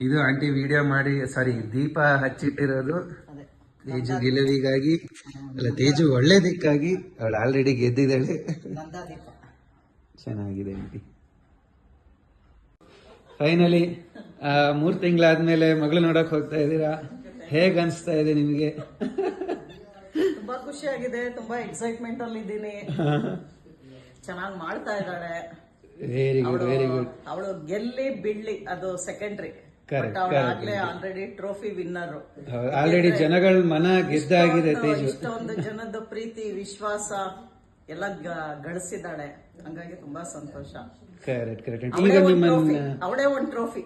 ಇದು aunty video ಮಾಡಿ ಸಾರಿ ದೀಪ ಹಚ್ಚಿಟ್ಟಿರೋದು ತೇಜು ಗೆಲುವಿಗಾಗಿ ಅಲ್ಲ ತೇಜು ಒಳ್ಳೇದಕ್ಕಾಗಿ ಅವಳು ಆಲ್ರೆಡಿ ಗೆದ್ದಿದ್ದಾಳೆ. ಚೆನ್ನಾಗಿದೆ ಆಂಟಿ. ಫೈನಲಿ ಮೂರು ತಿಂಗಳಾದ್ಮೇಲೆ ಮಗಳು ನೋಡಕ್ ಹೋಗ್ತಾ ಇದ್ದೀರಾ? ಹೇಗ್ ಅನ್ಸ್ತಾ ಇದೆ ನಿಮಗೆ? ತುಂಬಾ ಖುಷಿಯಾಗಿದೆ ತುಂಬಾ ಎಕ್ಸೈಟ್ಮೆಂಟ್ ಅಲ್ಲಿ ಇದ್ದೀನಿ ಚೆನ್ನಾಗಿ ಮಾಡ್ತಾ ಇದ್ದಾಳೆ. ವೆರಿ ಗುಡ್ ವೆರಿ ಗುಡ್ ಅವಳು ಗೆಲ್ಲಿ ಬಿಡ್ಲಿ ಅದು ಸೆಕೆಂಡ್ರಿ ಆಗ್ಲೇ ಆಲ್ರೆಡಿ ಟ್ರೋಫಿ ವಿನ್ನರ್ ಆಲ್ರೆಡಿ ಜನಗಳ ಮನ ಗೆದ್ದಾಗಿದೆ ತೇಜು. ಇಷ್ಟೊಂದು ಜನದ ಪ್ರೀತಿ ವಿಶ್ವಾಸ ಎಲ್ಲ ಗಳಿಸಿದಾಳೆ ಗಳಿಸಿದ್ದಾಳೆ. ಹಂಗಾಗಿ ತುಂಬಾ ಸಂತೋಷ. ಕರೆಕ್ಟ್ ಕರೆಕ್ಟ್ ಈಗ ನಿಮ್ಮ ನಿಮ್ಮನ್ನ ಅವಳೇ ಒಂದು trophy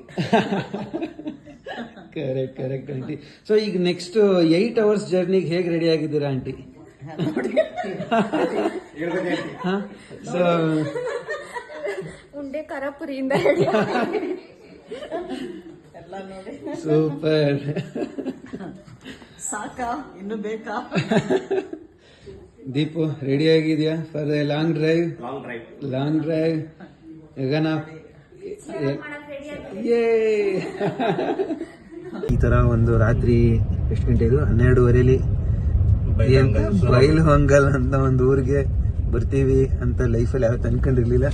correct correct aunty so ಈಗ ನೆಕ್ಸ್ಟ್ ಏಟ್ ಅವರ್ಸ್ ಜರ್ನಿಗೆ ಹೇಗೆ ರೆಡಿ ಆಗಿದ್ದೀರಾ ಆಂಟಿ ಸೊ ಉಂಡೆ ಕರಾಪುರಿಯಿಂದ ಹೇಳಿ ಎಲ್ಲ ನೋಡಿ. ಸೂಪರ್ ಸಾಕಾ? ಇನ್ನು ಬೇಕಾ? ದೀಪು ರೆಡಿ ಆಗಿದ್ಯಾ for the long drive long drive long drive Gagana ಈ ತರ ಒಂದು ರಾತ್ರಿ ಎಷ್ಟು ಗಂಟೆ ಇದು? ಹನ್ನೆರಡುವರೆಲಿ. ಎಂತ ಬೈಲ್ ಹೊಂಗಲ್ ಅಂತ ಒಂದು ಊರಿಗೆ ಬರ್ತೀವಿ ಅಂತ ಲೈಫಲ್ಲಿ ಯಾವತ್ತು ಅನ್ಕೊಂಡಿರ್ಲಿಲ್ಲ.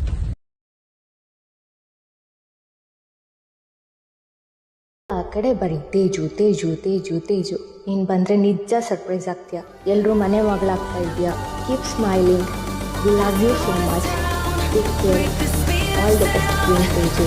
ಕಡೆ ಬರೀ ತೇಜು ತೇಜು ತೇಜು ತೇಜು. ನೀನು ಬಂದರೆ ನಿಜ ಸರ್ಪ್ರೈಸ್ ಆಗ್ತೀಯ. ಎಲ್ಲರೂ ಮನೆ ಮಗಳಾಗ್ತಾ ಇದೆಯಾ keep smiling we love you so much all the best Teju